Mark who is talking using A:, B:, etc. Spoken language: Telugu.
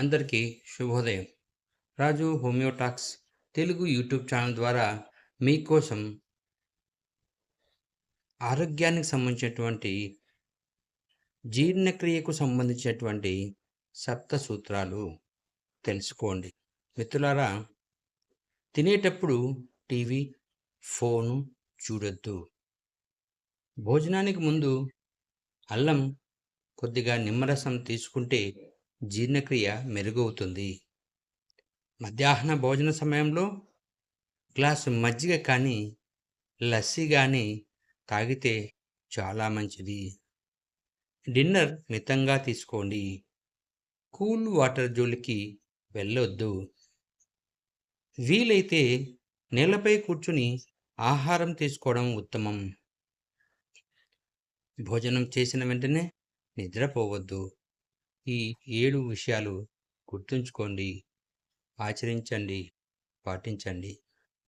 A: అందరికీ శుభోదయం. Raju homeo talks Telugu YouTube channel ద్వారా మీకోసం ఆరోగ్యానికి సంబంధించినటువంటి జీర్ణక్రియకు సంబంధించినటువంటి సప్త సూత్రాలు తెలుసుకోండి. మిత్రులారా తినేటప్పుడు టీవీ ఫోను చూడొద్దు. భోజనానికి ముందు అల్లం కొద్దిగా నిమ్మరసం తీసుకుంటే జీర్ణక్రియ మెరుగవుతుంది. మధ్యాహ్న భోజన సమయంలో గ్లాసు మజ్జిగ కానీ లస్సీ కానీ తాగితే చాలా మంచిది. డిన్నర్ మితంగా తీసుకోండి. కూల్ వాటర్ జోలికి వెళ్ళొద్దు. వీలైతే నేలపై కూర్చుని ఆహారం తీసుకోవడం ఉత్తమం. భోజనం చేసిన వెంటనే నిద్రపోవద్దు. ఈ ఏడు విషయాలు గుర్తుంచుకోండి ఆచరించండి పాటించండి.